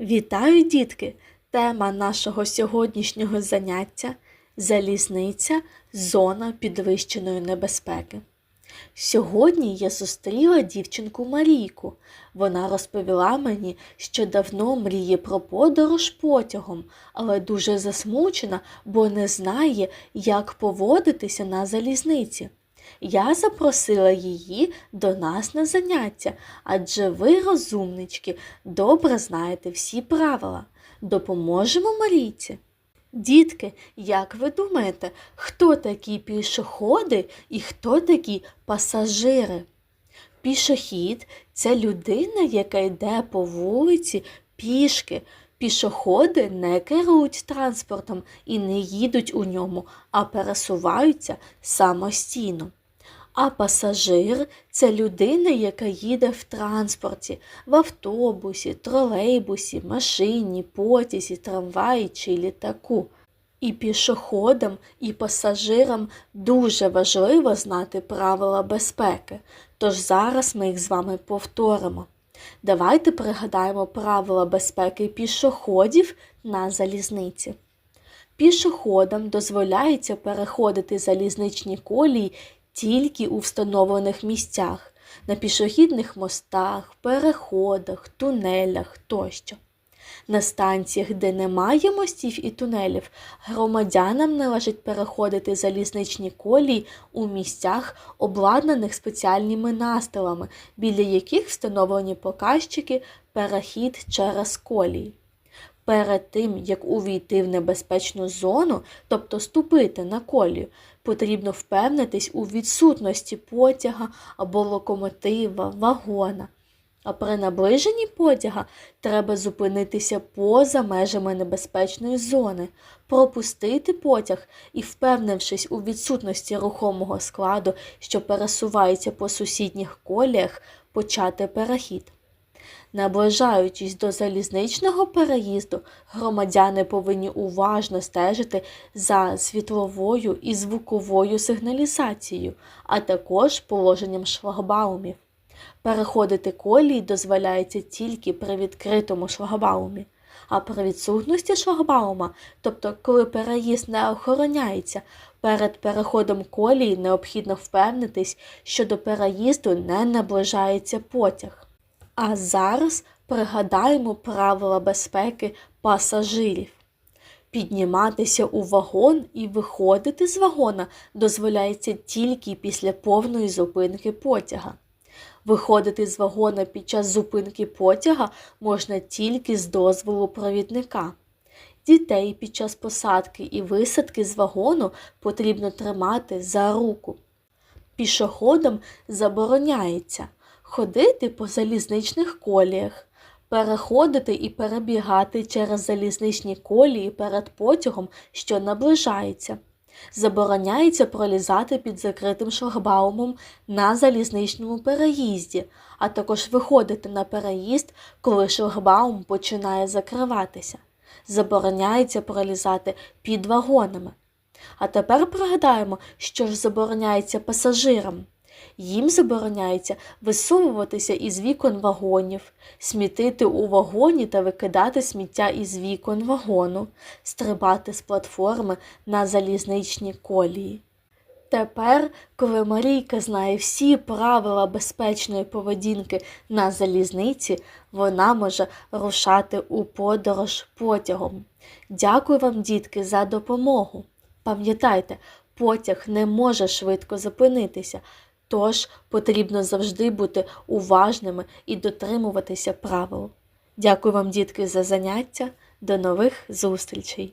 Вітаю, дітки! Тема нашого сьогоднішнього заняття залізниця, зона підвищеної небезпеки. Сьогодні я зустріла дівчинку Марійку. Вона розповіла мені, що давно мріє про подорож потягом, але дуже засмучена, бо не знає, як поводитися на залізниці. Я запросила її до нас на заняття, адже ви, розумнички, добре знаєте всі правила. Допоможемо Марійці. Дітки, як ви думаєте, хто такі пішоходи і хто такі пасажири? Пішохід це людина, яка йде по вулиці пішки. Пішоходи не керують транспортом і не їдуть у ньому, а пересуваються самостійно. А пасажир це людина, яка їде в транспорті, в автобусі, тролейбусі, машині, потязі, трамваї чи літаку. І пішоходам, і пасажирам дуже важливо знати правила безпеки, тож зараз ми їх з вами повторимо. Давайте пригадаємо правила безпеки пішоходів на залізниці. Пішоходам дозволяється переходити залізничні колії тільки у встановлених місцях, на пішохідних мостах, переходах, тунелях тощо. На станціях, де немає мостів і тунелів, громадянам належить переходити залізничні колії у місцях, обладнаних спеціальними настилами, біля яких встановлені показчики перехід через колії. Перед тим, як увійти в небезпечну зону, тобто ступити на колію, потрібно впевнитись у відсутності потяга або локомотива, вагона. А при наближенні потяга треба зупинитися поза межами небезпечної зони, пропустити потяг і, впевнившись у відсутності рухомого складу, що пересувається по сусідніх коліях, почати перехід. Наближаючись до залізничного переїзду, громадяни повинні уважно стежити за світловою і звуковою сигналізацією, а також положенням шлагбаумів. Переходити колії дозволяється тільки при відкритому шлагбаумі. А при відсутності шлагбаума, тобто коли переїзд не охороняється, перед переходом колії необхідно впевнитись, що до переїзду не наближається потяг. А зараз пригадаємо правила безпеки пасажирів. Підніматися у вагон і виходити з вагона дозволяється тільки після повної зупинки потяга. Виходити з вагона під час зупинки потяга можна тільки з дозволу провідника. Дітей під час посадки і висадки з вагону потрібно тримати за руку. Пішоходам забороняється ходити по залізничних коліях, переходити і перебігати через залізничні колії перед потягом, що наближається. Забороняється пролізати під закритим шлагбаумом на залізничному переїзді, а також виходити на переїзд, коли шлагбаум починає закриватися. Забороняється пролізати під вагонами. А тепер пригадаємо, що ж забороняється пасажирам. Їм забороняється висовуватися із вікон вагонів, смітити у вагоні та викидати сміття із вікон вагону, стрибати з платформи на залізничні колії. Тепер, коли Марійка знає всі правила безпечної поведінки на залізниці, вона може рушати у подорож потягом. Дякую вам, дітки, за допомогу. Пам'ятайте, потяг не може швидко зупинитися, тож потрібно завжди бути уважними і дотримуватися правил. Дякую вам, дітки, за заняття. До нових зустрічей!